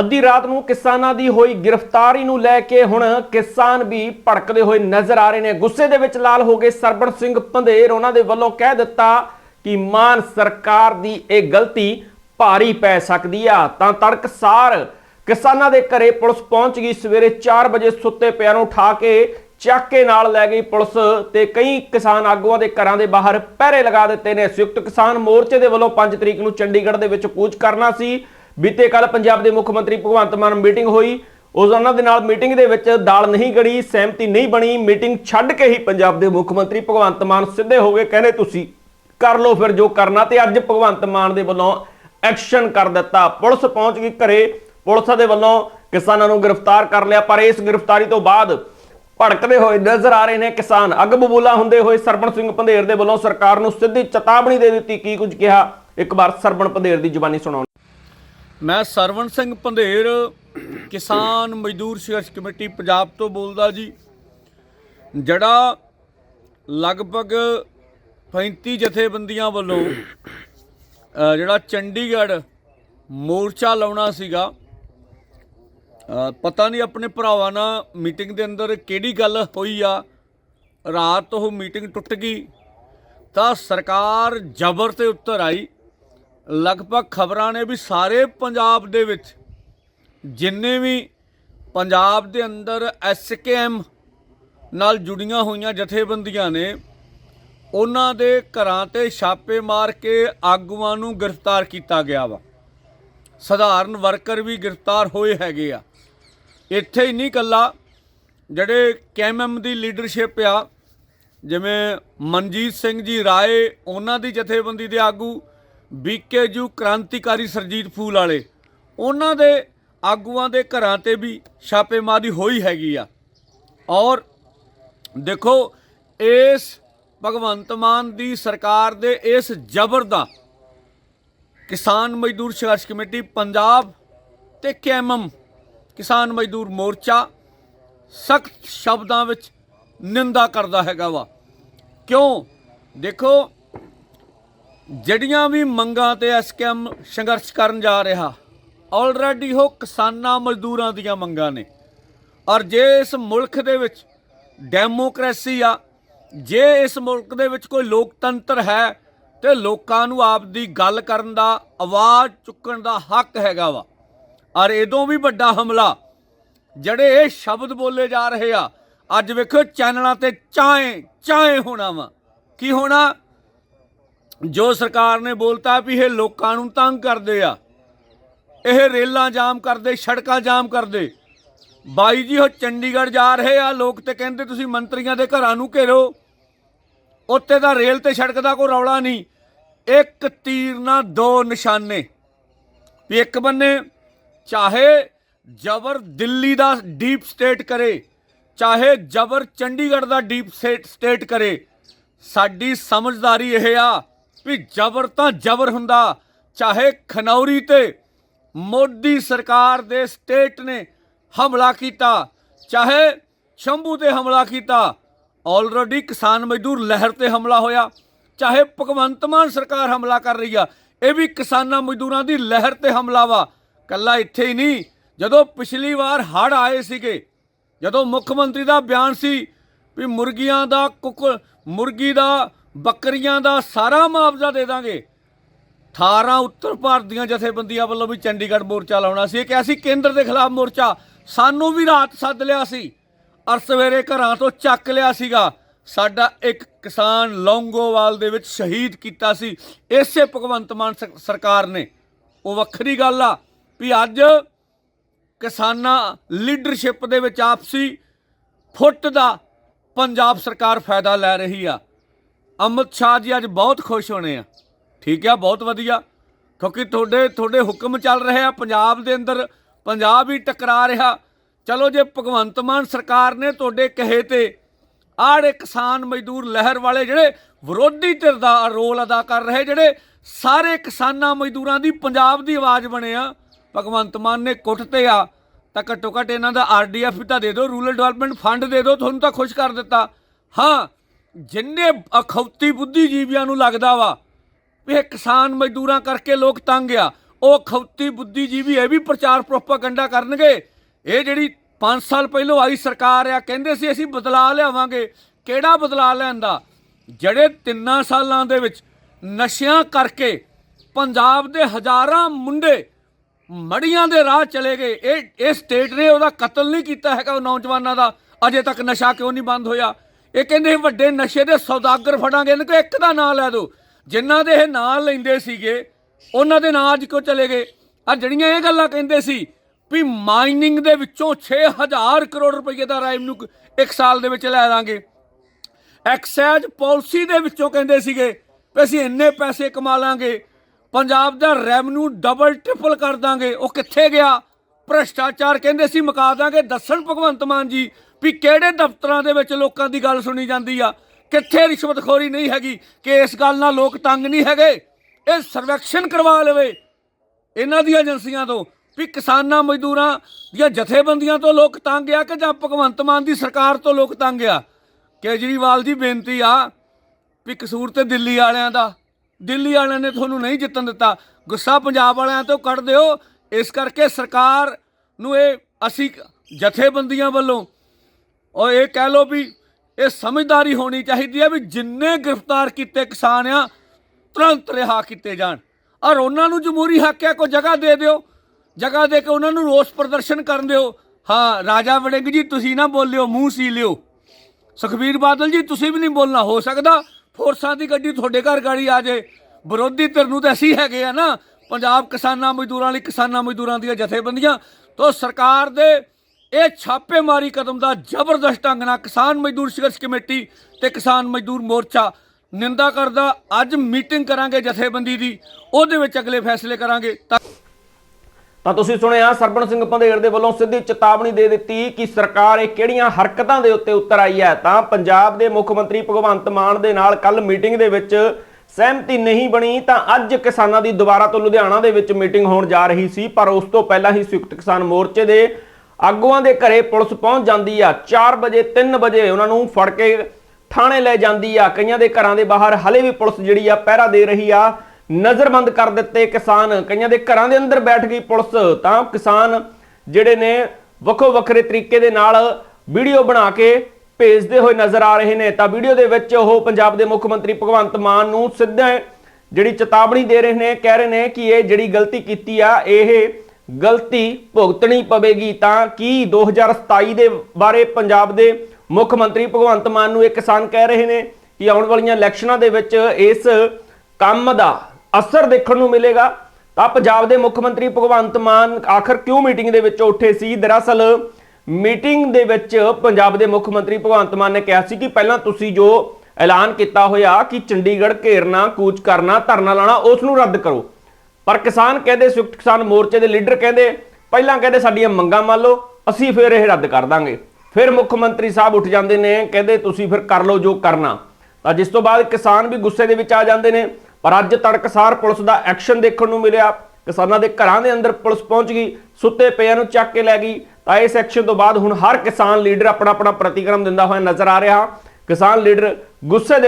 ਅੱਧੀ ਰਾਤ ਨੂੰ ਕਿਸਾਨਾਂ ਦੀ ਹੋਈ ਗ੍ਰਿਫਤਾਰੀ ਨੂੰ ਲੈ ਕੇ ਹੁਣ ਕਿਸਾਨ ਵੀ ਭੜਕਦੇ ਹੋਏ ਨਜ਼ਰ ਆ ਰਹੇ ਨੇ। ਗੁੱਸੇ ਦੇ ਵਿੱਚ ਲਾਲ ਹੋ ਗਏ ਸਰਬਣ ਸਿੰਘ ਪੰਧੇਰ। ਉਹਨਾਂ ਦੇ ਵੱਲੋਂ ਕਹਿ ਦਿੱਤਾ ਕਿ ਮਾਨ ਸਰਕਾਰ ਦੀ ਇਹ ਗਲਤੀ ਭਾਰੀ ਪੈ ਸਕਦੀ ਆ। ਤਾਂ ਤੜਕਸਾਰ ਕਿਸਾਨਾਂ ਦੇ ਘਰੇ ਪੁਲਿਸ ਪਹੁੰਚ ਗਈ। ਸਵੇਰੇ 4 ਵਜੇ ਸੁੱਤੇ ਪਿਆਂ ਨੂੰ ਉਠਾ ਕੇ ਚਾਕੇ ਨਾਲ ਲੈ ਗਈ ਪੁਲਿਸ ਤੇ ਕਈ ਕਿਸਾਨ ਆਗੂਆਂ ਦੇ ਘਰਾਂ ਦੇ ਬਾਹਰ ਪਹਿਰੇ ਲਗਾ ਦਿੱਤੇ ਨੇ। ਸੰਯੁਕਤ ਕਿਸਾਨ ਮੋਰਚੇ ਦੇ ਵੱਲੋਂ 5 ਤਰੀਕ ਨੂੰ ਚੰਡੀਗੜ੍ਹ ਦੇ ਵਿੱਚ ਕੂਚ ਕਰਨਾ ਸੀ। ਬੀਤੇ ਕੱਲ ਪੰਜਾਬ ਦੇ ਮੁੱਖ ਮੰਤਰੀ ਭਗਵੰਤ ਮਾਨ ਮੀਟਿੰਗ ਹੋਈ। ਉਸ ਉਹਨਾਂ ਦੇ ਨਾਲ ਮੀਟਿੰਗ ਦੇ ਵਿੱਚ ਦਾਲ ਨਹੀਂ ਗੜੀ, ਸਹਿਮਤੀ ਨਹੀਂ ਬਣੀ। ਮੀਟਿੰਗ ਛੱਡ ਕੇ ਹੀ ਪੰਜਾਬ ਦੇ ਮੁੱਖ ਮੰਤਰੀ ਭਗਵੰਤ ਮਾਨ ਸਿੱਧੇ ਹੋ ਗਏ, ਕਹਿੰਦੇ ਤੁਸੀਂ ਕਰ ਲਓ ਫਿਰ ਜੋ ਕਰਨਾ ਤੇ ਅੱਜ ਭਗਵੰਤ ਮਾਨ ਦੇ ਵੱਲੋਂ ਐਕਸ਼ਨ ਕਰ ਦਿੱਤਾ। ਪੁਲਿਸ ਪਹੁੰਚ ਗਈ ਘਰੇ। ਪੁਲਿਸ ਦੇ ਵੱਲੋਂ ਕਿਸਾਨਾਂ ਨੂੰ ਗ੍ਰਿਫਤਾਰ ਕਰ ਲਿਆ, ਪਰ ਇਸ ਗ੍ਰਿਫਤਾਰੀ ਤੋਂ ਬਾਅਦ ਭੜਕਦੇ ਹੋਏ ਨਜ਼ਰ ਆ ਰਹੇ ਨੇ ਕਿਸਾਨ। ਅੱਗ ਬਬੂਲਾ ਹੁੰਦੇ ਹੋਏ ਸਰਬਣ ਸਿੰਘ ਪੰਧੇਰ ਦੇ ਵੱਲੋਂ ਸਰਕਾਰ ਨੂੰ ਸਿੱਧੀ ਚੇਤਾਵਨੀ ਦੇ ਦਿੱਤੀ। ਕੀ ਕੁਝ ਕਿਹਾ? ਇੱਕ ਵਾਰ ਸਰਬਣ ਪੰਧੇਰ ਦੀ ਜ਼ੁਬਾਨੀ ਸੁਣਾਉਣ ਮੈਂ ਸਰਵਣ ਸਿੰਘ ਪੰਧੇਰ, ਕਿਸਾਨ ਮਜ਼ਦੂਰ ਸੰਘਰਸ਼ ਕਮੇਟੀ, ਪੰਜਾਬ ਤੋਂ ਬੋਲਦਾ ਜੀ। ਜਿਹੜਾ ਲਗਭਗ 35 ਜਥੇਬੰਦੀਆਂ ਵੱਲੋਂ ਜਿਹੜਾ ਚੰਡੀਗੜ੍ਹ ਮੋਰਚਾ ਲਾਉਣਾ ਸੀਗਾ ਪਤਾ ਨਹੀਂ ਆਪਣੇ ਭਰਾਵਾਂ ਨਾਲ ਮੀਟਿੰਗ ਦੇ ਅੰਦਰ ਕਿਹੜੀ ਗੱਲ ਹੋਈ ਆ। ਰਾਤ ਉਹ ਮੀਟਿੰਗ ਟੁੱਟ ਗਈ, ਤਾਂ ਸਰਕਾਰ ਜ਼ਬਰ ਤੇ ਉੱਤਰ ਆਈ। ਲਗਭਗ ਖਬਰਾਂ ਨੇ ਵੀ ਸਾਰੇ ਪੰਜਾਬ ਦੇ ਵਿੱਚ, ਜਿੰਨੇ ਵੀ ਪੰਜਾਬ ਦੇ ਅੰਦਰ ਐਸਕੇਐਮ ਨਾਲ ਜੁੜੀਆਂ ਹੋਈਆਂ ਜਥੇਬੰਦੀਆਂ ਨੇ, ਉਹਨਾਂ ਦੇ ਘਰਾਂ ਤੇ ਛਾਪੇ ਮਾਰ ਕੇ ਆਗੂਆਂ ਨੂੰ ਗ੍ਰਿਫਤਾਰ ਕੀਤਾ ਗਿਆ ਵਾ। ਸਧਾਰਨ ਵਰਕਰ ਵੀ ਗ੍ਰਿਫਤਾਰ ਹੋਏ ਹੈਗੇ ਆ। ਇੱਥੇ ਹੀ ਨਹੀਂ ਕੱਲਾ ਜਿਹੜੇ ਕੈਮਐਮ ਦੀ ਲੀਡਰਸ਼ਿਪ ਆ, ਜਿਵੇਂ ਮਨਜੀਤ ਸਿੰਘ ਜੀ ਰਾਏ, ਉਹਨਾਂ ਦੀ ਜਥੇਬੰਦੀ ਦੇ ਆਗੂ ਬੀਕੇਯੂ ਕ੍ਰਾਂਤੀਕਾਰੀ ਸਰਜੀਤ ਫੂਲ ਵਾਲੇ। ਉਹਨਾਂ ਦੇ ਆਗੂਆਂ ਦੇ ਘਰਾਂ ਤੇ ਵੀ ਛਾਪੇਮਾਰੀ ਹੋਈ ਹੈਗੀ ਆ। ਔਰ ਦੇਖੋ, ਇਸ ਭਗਵੰਤ ਮਾਨ ਦੀ ਸਰਕਾਰ ਦੇ ਇਸ ਜ਼ਬਰ ਦਾ ਕਿਸਾਨ ਮਜ਼ਦੂਰ ਸੰਘਰਸ਼ ਕਮੇਟੀ, ਪੰਜਾਬ ਤੇ ਕੈਮਮ ਕਿਸਾਨ ਮਜ਼ਦੂਰ ਮੋਰਚਾ ਸਖਤ ਸ਼ਬਦਾਂ ਵਿੱਚ ਨਿੰਦਾ ਕਰਦਾ ਹੈਗਾ ਵਾ। ਕਿਉਂ? ਦੇਖੋ ਜਿਹੜੀਆਂ ਵੀ ਮੰਗਾਂ ਤੇ ਐਸਕੇਐਮ ਸੰਘਰਸ਼ ਕਰਨ ਜਾ ਰਿਹਾ ਆਲਰੇਡੀ ਉਹ ਕਿਸਾਨਾਂ ਮਜ਼ਦੂਰਾਂ ਦੀਆਂ ਮੰਗਾਂ ਨੇ। ਔਰ ਜੇ ਇਸ ਮੁਲਕ ਦੇ ਵਿੱਚ ਡੈਮੋਕ੍ਰੇਸੀ ਆ, ਜੇ ਇਸ ਮੁਲਕ ਦੇ ਵਿੱਚ ਕੋਈ ਲੋਕਤੰਤਰ ਹੈ, ਤੇ ਲੋਕਾਂ ਨੂੰ ਆਪ ਦੀ ਗੱਲ ਕਰਨ ਦਾ, ਆਵਾਜ਼ ਚੁੱਕਣ ਦਾ ਹੱਕ ਹੈਗਾ ਵਾ। ਔਰ ਇਦੋਂ ਵੀ ਵੱਡਾ ਹਮਲਾ, ਜਿਹੜੇ ਇਹ ਸ਼ਬਦ ਬੋਲੇ ਜਾ ਰਹੇ ਆ, ਅੱਜ ਵੇਖੋ ਚੈਨਲਾਂ ਤੇ ਚਾਏ ਚਾਏ ਹੋਣਾ ਵਾ। ਕੀ ਹੋਣਾ? ਜੋ ਸਰਕਾਰ ਨੇ ਬੋਲਤਾ ਵੀ ਇਹ ਲੋਕਾਂ ਨੂੰ ਤੰਗ ਕਰਦੇ ਆ, ਇਹ ਰੇਲਾਂ ਜਾਮ ਕਰਦੇ, ਸੜਕਾਂ ਜਾਮ ਕਰਦੇ। ਬਾਈ ਜੀ, ਉਹ ਚੰਡੀਗੜ੍ਹ ਜਾ ਰਹੇ ਆ, ਲੋਕ ਤੇ ਕਹਿੰਦੇ ਤੁਸੀਂ ਮੰਤਰੀਆਂ ਦੇ ਘਰਾਂ ਨੂੰ ਘੇਰੋ। ਉੱਤੇ ਦਾ ਰੇਲ ਤੇ ਸੜਕ ਦਾ ਕੋਈ ਰੌਲਾ ਨਹੀਂ। ਇੱਕ ਤੀਰ ਨਾਲ ਦੋ ਨਿਸ਼ਾਨੇ। ਵੀ ਇੱਕ ਬੰਨੇ ਚਾਹੇ ਜਬਰ ਦਿੱਲੀ ਦਾ ਡੀਪ ਸਟੇਟ ਕਰੇ, ਚਾਹੇ ਜਬਰ ਚੰਡੀਗੜ੍ਹ ਦਾ ਡੀਪ ਸਟੇਟ ਕਰੇ। ਸਾਡੀ ਸਮਝਦਾਰੀ ਇਹ ਆ ਵੀ ਜਬਰ ਤਾਂ ਜਬਰ ਹੁੰਦਾ, ਚਾਹੇ ਖਨੌਰੀ ਤੇ ਮੋਦੀ ਸਰਕਾਰ ਦੇ ਸਟੇਟ ਨੇ ਹਮਲਾ ਕੀਤਾ, ਚਾਹੇ ਸ਼ੰਭੂ ਤੇ ਹਮਲਾ ਕੀਤਾ ਆਲਰੇਡੀ ਕਿਸਾਨ ਮਜ਼ਦੂਰ ਲਹਿਰ ਤੇ ਹਮਲਾ ਹੋਇਆ, ਚਾਹੇ ਭਗਵੰਤ ਮਾਨ ਸਰਕਾਰ ਹਮਲਾ ਕਰ ਰਹੀ ਆ, ਇਹ ਵੀ ਕਿਸਾਨਾਂ ਮਜ਼ਦੂਰਾਂ ਦੀ ਲਹਿਰ ਤੇ ਹਮਲਾ ਵਾ, ਕੱਲਾ ਇੱਥੇ ਹੀ ਨਹੀਂ, ਜਦੋਂ ਪਿਛਲੀ ਵਾਰ ਹੜ ਆਏ ਸੀਗੇ, ਜਦੋਂ ਮੁੱਖ ਮੰਤਰੀ ਦਾ ਬਿਆਨ ਸੀ ਵੀ ਮੁਰਗੀਆਂ ਦਾ ਕੁੱਕ ਮੁਰਗੀ ਦਾ ਬੱਕਰੀਆਂ ਦਾ ਸਾਰਾ ਮੁਆਵਜ਼ਾ ਦੇ ਦਾਂਗੇ। 18 ਉੱਤਰ ਭਾਰਤ ਦੀਆਂ ਜਥੇਬੰਦੀਆਂ ਵੱਲੋਂ ਵੀ ਚੰਡੀਗੜ੍ਹ ਮੋਰਚਾ ਲਾਉਣਾ ਸੀ। ਇਹ ਕਿਹਾ ਸੀ ਕੇਂਦਰ ਦੇ ਖਿਲਾਫ ਮੋਰਚਾ। ਸਾਨੂੰ ਵੀ ਰਾਤ ਸੱਦ ਲਿਆ ਸੀ। ਅਰ ਸਵੇਰੇ ਘਰਾਂ ਤੋਂ ਚੱਕ ਲਿਆ ਸੀਗਾ। ਸਾਡਾ ਇੱਕ ਕਿਸਾਨ ਲੌਂਗੋਵਾਲ ਦੇ ਵਿੱਚ ਸ਼ਹੀਦ ਕੀਤਾ ਸੀ। ਇਸੇ ਭਗਵੰਤ ਮਾਨ ਸਰਕਾਰ ਨੇ। ਉਹ ਵੱਖਰੀ ਗੱਲ ਆ ਵੀ ਅੱਜ ਕਿਸਾਨਾਂ ਲੀਡਰਸ਼ਿਪ ਦੇ ਵਿੱਚ ਆਪਸੀ ਫੁੱਟ ਦਾ ਪੰਜਾਬ ਸਰਕਾਰ ਫਾਇਦਾ ਲੈ ਰਹੀ ਆ। ਅਮਿਤ ਸ਼ਾਹ ਜੀ ਅੱਜ ਬਹੁਤ ਖੁਸ਼ ਹੋਣੇ ਆ। ਠੀਕ ਆ, ਬਹੁਤ ਵਧੀਆ। ਕਿਉਂਕਿ ਤੁਹਾਡੇ ਤੁਹਾਡੇ ਹੁਕਮ ਚੱਲ ਰਹੇ ਆ ਪੰਜਾਬ ਦੇ ਅੰਦਰ। ਪੰਜਾਬ ਹੀ ਟਕਰਾ ਰਿਹਾ। ਚਲੋ ਜੇ ਭਗਵੰਤ ਮਾਨ ਸਰਕਾਰ ਨੇ ਤੁਹਾਡੇ ਕਹੇ ਤੇ ਆੜੇ ਕਿਸਾਨ ਮਜ਼ਦੂਰ ਲਹਿਰ ਵਾਲੇ ਜਿਹੜੇ ਵਿਰੋਧੀ ਧਿਰ ਦਾ ਰੋਲ ਅਦਾ ਕਰ ਰਹੇ, ਜਿਹੜੇ ਸਾਰੇ ਕਿਸਾਨਾਂ ਮਜ਼ਦੂਰਾਂ ਦੀ ਪੰਜਾਬ ਦੀ ਆਵਾਜ਼ ਬਣੇ ਆ, ਭਗਵੰਤ ਮਾਨ ਨੇ ਕੁੱਟ ਤੇ ਆ, ਤਾਂ ਘੱਟੋ ਘੱਟ ਇਹਨਾਂ ਦਾ ਆਰਡੀਐਫ ਵੀ ਤਾਂ ਦੇ ਦਿਓ, ਰੂਰਲ ਡਿਵੈਲਪਮੈਂਟ ਫੰਡ ਦੇ ਦਿਓ, ਤੁਹਾਨੂੰ ਤਾਂ ਖੁਸ਼ ਕਰ ਦਿੱਤਾ। ਹਾਂ ਜਿੰਨੇ ਅਖੌਤੀ ਬੁੱਧੀਜੀਵੀਆਂ ਨੂੰ ਲੱਗਦਾ ਵਾ ਵੀ ਇਹ ਕਿਸਾਨ ਮਜ਼ਦੂਰਾਂ ਕਰਕੇ ਲੋਕ ਤੰਗ ਆ, ਉਹ ਖੌਤੀ ਬੁੱਧੀਜੀਵੀ ਇਹ ਵੀ ਪ੍ਰਚਾਰ ਪ੍ਰੋਪਾਗੈਂਡਾ ਕਰਨਗੇ। ਇਹ ਜਿਹੜੀ 5 ਸਾਲ ਪਹਿਲਾਂ ਆਈ ਸਰਕਾਰ ਆ, ਕਹਿੰਦੇ ਸੀ ਅਸੀਂ ਬਦਲਾਅ ਲਿਆਵਾਂਗੇ। ਕਿਹੜਾ ਬਦਲਾਅ ਲਿਆਂਦਾ? ਜਿਹੜੇ ਤਿੰਨਾਂ ਸਾਲਾਂ ਦੇ ਵਿੱਚ ਨਸ਼ਿਆਂ ਕਰਕੇ ਪੰਜਾਬ ਦੇ ਹਜ਼ਾਰਾਂ ਮੁੰਡੇ ਮੜੀਆਂ ਦੇ ਰਾਹ ਚਲੇ ਗਏ। ਇਹ ਇਹ ਸਟੇਟ ਨੇ ਉਹਦਾ ਕਤਲ ਨਹੀਂ ਕੀਤਾ ਹੈਗਾ ਉਹ ਨੌਜਵਾਨਾਂ ਦਾ। ਅਜੇ ਤੱਕ ਨਸ਼ਾ ਕਿਉਂ ਨਹੀਂ ਬੰਦ ਹੋਇਆ? ਇਹ ਕਹਿੰਦੇ ਵੱਡੇ ਨਸ਼ੇ ਦੇ ਸੌਦਾਗਰ ਫੜਾਂਗੇ, ਇਹਨਾਂ ਕੋ ਇੱਕ ਦਾ ਨਾਂ ਲੈ ਦਿਓ। ਜਿਨ੍ਹਾਂ ਦੇ ਇਹ ਨਾਂ ਲੈਂਦੇ ਸੀਗੇ, ਉਹਨਾਂ ਦੇ ਨਾਂ ਅੱਜ ਕਿਉਂ ਚਲੇ ਗਏ? ਆ ਜਿਹੜੀਆਂ ਇਹ ਗੱਲਾਂ ਕਹਿੰਦੇ ਸੀ ਵੀ ਮਾਈਨਿੰਗ ਦੇ ਵਿੱਚੋਂ 6000 ਕਰੋੜ ਰੁਪਏ ਦਾ ਰੈਵਨਿਊ ਇੱਕ ਸਾਲ ਦੇ ਵਿੱਚ ਲੈ ਦਾਂਗੇ। ਐਕਸਾਈਜ਼ ਪਾਲਿਸੀ ਦੇ ਵਿੱਚੋਂ ਕਹਿੰਦੇ ਸੀਗੇ ਵੀ ਅਸੀਂ ਇੰਨੇ ਪੈਸੇ ਕਮਾ ਲਾਂਗੇ, ਪੰਜਾਬ ਦਾ ਰੈਵਨਿਊ ਡਬਲ ਟ੍ਰਿਪਲ ਕਰ ਦਾਂਗੇ। ਉਹ ਕਿੱਥੇ ਗਿਆ? ਭ੍ਰਸ਼ਟਾਚਾਰ ਕਹਿੰਦੇ ਸੀ, ਮੁਕਾ ਦਾਂਗੇ। ਦੱਸਣ ਭਗਵੰਤ ਮਾਨ ਜੀ ਵੀ ਕਿਹੜੇ ਦਫ਼ਤਰਾਂ ਦੇ ਵਿੱਚ ਲੋਕਾਂ ਦੀ ਗੱਲ ਸੁਣੀ ਜਾਂਦੀ ਆ? ਕਿੱਥੇ ਰਿਸ਼ਵਤਖੋਰੀ ਨਹੀਂ ਹੈਗੀ ਕਿ ਇਸ ਗੱਲ ਨਾਲ ਲੋਕ ਤੰਗ ਨਹੀਂ ਹੈਗੇ? ਇਹ ਸਰਵੇਖਣ ਕਰਵਾ ਲਵੇ ਇਹਨਾਂ ਦੀਆਂ ਏਜੰਸੀਆਂ ਤੋਂ ਵੀ ਕਿਸਾਨਾਂ ਮਜ਼ਦੂਰਾਂ ਦੀਆਂ ਜਥੇਬੰਦੀਆਂ ਤੋਂ ਲੋਕ ਤੰਗ ਆ ਕਿ ਜਾਂ ਭਗਵੰਤ ਮਾਨ ਦੀ ਸਰਕਾਰ ਤੋਂ ਲੋਕ ਤੰਗ ਆ? ਕੇਜਰੀਵਾਲ ਦੀ ਬੇਨਤੀ ਆ ਵੀ ਕਸੂਰ ਤੇ ਦਿੱਲੀ ਵਾਲਿਆਂ ਦਾ। ਦਿੱਲੀ ਵਾਲਿਆਂ ਨੇ ਤੁਹਾਨੂੰ ਨਹੀਂ ਜਿੱਤਣ ਦਿੱਤਾ। ਗੁੱਸਾ ਪੰਜਾਬ ਵਾਲਿਆਂ ਤੋਂ ਕੱਢ ਦਿਓ। ਇਸ ਕਰਕੇ ਸਰਕਾਰ ਨੂੰ ਇਹ ਅਸੀਂ ਜਥੇਬੰਦੀਆਂ ਵੱਲੋਂ ਔਰ ਇਹ ਕਹਿ ਲਓ ਵੀ ਇਹ ਸਮਝਦਾਰੀ ਹੋਣੀ ਚਾਹੀਦੀ ਹੈ ਵੀ ਜਿੰਨੇ ਗ੍ਰਿਫਤਾਰ ਕੀਤੇ ਕਿਸਾਨ ਆ, ਤੁਰੰਤ ਰਿਹਾ ਕੀਤੇ ਜਾਣ। ਔਰ ਉਹਨਾਂ ਨੂੰ ਜਮਹੂਰੀ ਹੱਕ ਹੈ ਕੋਈ ਜਗ੍ਹਾ ਦੇ ਦਿਓ, ਜਗ੍ਹਾ ਦੇ ਕੇ ਉਹਨਾਂ ਨੂੰ ਰੋਸ ਪ੍ਰਦਰਸ਼ਨ ਕਰਨ ਦਿਓ। ਹਾਂ, ਰਾਜਾ ਵੜਿੰਗ ਜੀ, ਤੁਸੀਂ ਨਾ ਬੋਲਿਓ, ਮੂੰਹ ਸੀ ਲਿਓ। ਸੁਖਬੀਰ ਬਾਦਲ ਜੀ, ਤੁਸੀਂ ਵੀ ਨਹੀਂ ਬੋਲਣਾ, ਹੋ ਸਕਦਾ ਫੋਰਸਾਂ ਦੀ ਗੱਡੀ ਤੁਹਾਡੇ ਘਰ ਗਾੜੀ ਆ ਜੇ ਵਿਰੋਧੀ ਧਿਰ ਨੂੰ ਤਾਂ ਅਸੀਂ ਹੈਗੇ ਆ ਨਾ, ਪੰਜਾਬ ਕਿਸਾਨਾਂ ਮਜ਼ਦੂਰਾਂ ਲਈ ਕਿਸਾਨਾਂ ਮਜ਼ਦੂਰਾਂ ਦੀਆਂ ਜਥੇਬੰਦੀਆਂ। ਤੋਂ ਸਰਕਾਰ ਦੇ ਇਹ ਛਾਪੇਮਾਰੀ ਕਦਮ ਦਾ ਜ਼ਬਰਦਸਤ ਢੰਗ ਨਾਲ ਕਿਸਾਨ ਮਜ਼ਦੂਰ ਸੰਘਰਸ਼ ਕਮੇਟੀ ਤੇ ਕਿਸਾਨ ਮਜ਼ਦੂਰ ਮੋਰਚਾ ਨਿੰਦਾ ਕਰਦਾ। ਅੱਜ ਮੀਟਿੰਗ ਕਰਾਂਗੇ ਜਥੇਬੰਦੀ ਦੀ। ਉਹਦੇ ਵਿੱਚ ਅਗਲੇ ਫੈਸਲੇ ਕਰਾਂਗੇ। ਤਾਂ ਤੁਸੀਂ ਸੁਣਿਆ, ਸਰਬਣ ਸਿੰਘ ਪੰਧੇਰ ਦੇ ਵੱਲੋਂ ਸਿੱਧੀ ਚੇਤਾਵਨੀ ਦੇ ਦਿੱਤੀ ਕਿ ਸਰਕਾਰ ਇਹ ਕਿਹੜੀਆਂ ਹਰਕਤਾਂ ਦੇ ਉੱਤੇ ਉਤਰ ਆਈ ਹੈ। ਤਾਂ ਪੰਜਾਬ ਦੇ ਮੁੱਖ ਮੰਤਰੀ ਭਗਵੰਤ ਮਾਨ ਦੇ ਨਾਲ ਕੱਲ ਮੀਟਿੰਗ ਦੇ ਵਿੱਚ ਸਹਿਮਤੀ ਨਹੀਂ ਬਣੀ, ਤਾਂ ਅੱਜ ਕਿਸਾਨਾਂ ਦੀ ਦੁਬਾਰਾ ਤੋਂ ਲੁਧਿਆਣਾ ਦੇ ਵਿੱਚ ਮੀਟਿੰਗ ਹੋਣ ਜਾ ਰਹੀ ਸੀ। ਪਰ ਉਸ ਤੋਂ ਪਹਿਲਾਂ ਹੀ ਸੰਯੁਕਤ ਕਿਸਾਨ ਮੋਰਚੇ ਦੇ ਆਗੂਆਂ ਦੇ ਘਰੇ ਪੁਲਿਸ ਪਹੁੰਚ ਜਾਂਦੀ ਆ। 4 ਵਜੇ 3 ਵਜੇ ਉਹਨਾਂ ਨੂੰ ਫੜ ਕੇ ਥਾਣੇ ਲੈ ਜਾਂਦੀ ਆ। ਕਈਆਂ ਦੇ ਘਰਾਂ ਦੇ ਬਾਹਰ ਹਲੇ ਵੀ ਪੁਲਿਸ ਜਿਹੜੀ ਆ ਪਹਿਰਾ ਦੇ ਰਹੀ ਆ। ਨਜ਼ਰਬੰਦ ਕਰ ਦਿੱਤੇ ਕਿਸਾਨ। ਕਈਆਂ ਦੇ ਘਰਾਂ ਦੇ ਅੰਦਰ ਬੈਠ ਗਈ ਪੁਲਿਸ। ਤਾਂ ਕਿਸਾਨ ਜਿਹੜੇ ਨੇ ਵੱਖੋ ਵੱਖਰੇ ਤਰੀਕੇ ਦੇ ਨਾਲ ਵੀਡੀਓ ਬਣਾ ਕੇ ਭੇਜਦੇ ਹੋਏ ਨਜ਼ਰ ਆ ਰਹੇ ਨੇ। ਤਾਂ ਵੀਡੀਓ ਦੇ ਵਿੱਚ ਉਹ ਪੰਜਾਬ ਦੇ ਮੁੱਖ ਮੰਤਰੀ ਭਗਵੰਤ ਮਾਨ ਨੂੰ ਸਿੱਧੇ ਜਿਹੜੀ ਚੇਤਾਵਨੀ ਦੇ ਰਹੇ ਨੇ, ਕਹਿ ਰਹੇ ਨੇ ਕਿ ਇਹ ਜਿਹੜੀ ਗਲਤੀ ਕੀਤੀ ਆ, ਇਹ ਗਲਤੀ ਭੁਗਤਣੀ ਪਵੇਗੀ ਤਾਂ ਕੀ 2027 ਦੇ ਬਾਰੇ ਪੰਜਾਬ ਦੇ ਮੁੱਖ ਮੰਤਰੀ ਭਗਵੰਤ ਮਾਨ ਨੂੰ ਇਹ ਕਿਸਾਨ ਕਹਿ ਰਹੇ ਨੇ ਕਿ ਆਉਣ ਵਾਲੀਆਂ ਇਲੈਕਸ਼ਨਾਂ ਦੇ ਵਿੱਚ ਇਸ ਕੰਮ ਦਾ ਅਸਰ ਦੇਖਣ ਨੂੰ ਮਿਲੇਗਾ। ਤਾਂ ਪੰਜਾਬ ਦੇ ਮੁੱਖ ਮੰਤਰੀ ਭਗਵੰਤ ਮਾਨ ਆਖਰ ਕਿਉਂ ਮੀਟਿੰਗ ਦੇ ਵਿੱਚ ਉੱਠੇ ਸੀ? ਦਰਅਸਲ ਮੀਟਿੰਗ ਦੇ ਵਿੱਚ ਪੰਜਾਬ ਦੇ ਮੁੱਖ ਮੰਤਰੀ ਭਗਵੰਤ ਮਾਨ ਨੇ ਕਿਹਾ ਸੀ ਕਿ ਪਹਿਲਾਂ ਤੁਸੀਂ ਜੋ ਐਲਾਨ ਕੀਤਾ ਹੋਇਆ ਕਿ ਚੰਡੀਗੜ੍ਹ ਘੇਰਨਾ, ਕੂਚ ਕਰਨਾ, ਧਰਨਾ ਲਾਣਾ ਉਸ ਨੂੰ ਰੱਦ ਕਰੋ। ਪਰ ਕਿਸਾਨ ਕਹਿੰਦੇ, ਸੰਯੁਕਤ ਕਿਸਾਨ ਮੋਰਚੇ ਦੇ ਲੀਡਰ ਕਹਿੰਦੇ, ਪਹਿਲਾਂ ਕਹਿੰਦੇ ਸਾਡੀਆਂ ਮੰਗਾਂ ਮੰਨ ਲਓ, ਅਸੀਂ ਫਿਰ ਇਹ ਰੱਦ ਕਰ ਦਾਂਗੇ। ਫਿਰ ਮੁੱਖ ਮੰਤਰੀ ਸਾਹਿਬ ਉੱਠ ਜਾਂਦੇ ਨੇ, ਕਹਿੰਦੇ ਤੁਸੀਂ ਫਿਰ ਕਰ ਲਓ ਜੋ ਕਰਨਾ। ਤਾਂ ਜਿਸ ਤੋਂ ਬਾਅਦ ਕਿਸਾਨ ਵੀ ਗੁੱਸੇ ਦੇ ਵਿੱਚ ਆ ਜਾਂਦੇ ਨੇ, ਪਰ ਅੱਜ ਤੜਕਸਾਰ ਪੁਲਿਸ ਦਾ ਐਕਸ਼ਨ ਦੇਖਣ ਨੂੰ ਮਿਲਿਆ। ਕਿਸਾਨਾਂ ਦੇ ਘਰਾਂ ਦੇ ਅੰਦਰ ਪੁਲਿਸ ਪਹੁੰਚ ਗਈ, ਸੁੱਤੇ ਪਿਆਂ ਨੂੰ ਚੱਕ ਕੇ ਲੈ ਗਈ। ਤਾਂ ਇਸ ਐਕਸ਼ਨ ਤੋਂ ਬਾਅਦ ਹੁਣ ਹਰ ਕਿਸਾਨ ਲੀਡਰ ਆਪਣਾ ਆਪਣਾ ਪ੍ਰਤੀਕਰਮ ਦਿੰਦਾ ਹੋਇਆ ਨਜ਼ਰ ਆ ਰਿਹਾ। ਕਿਸਾਨ ਲੀਡਰ ਗੁੱਸੇ ਦੇ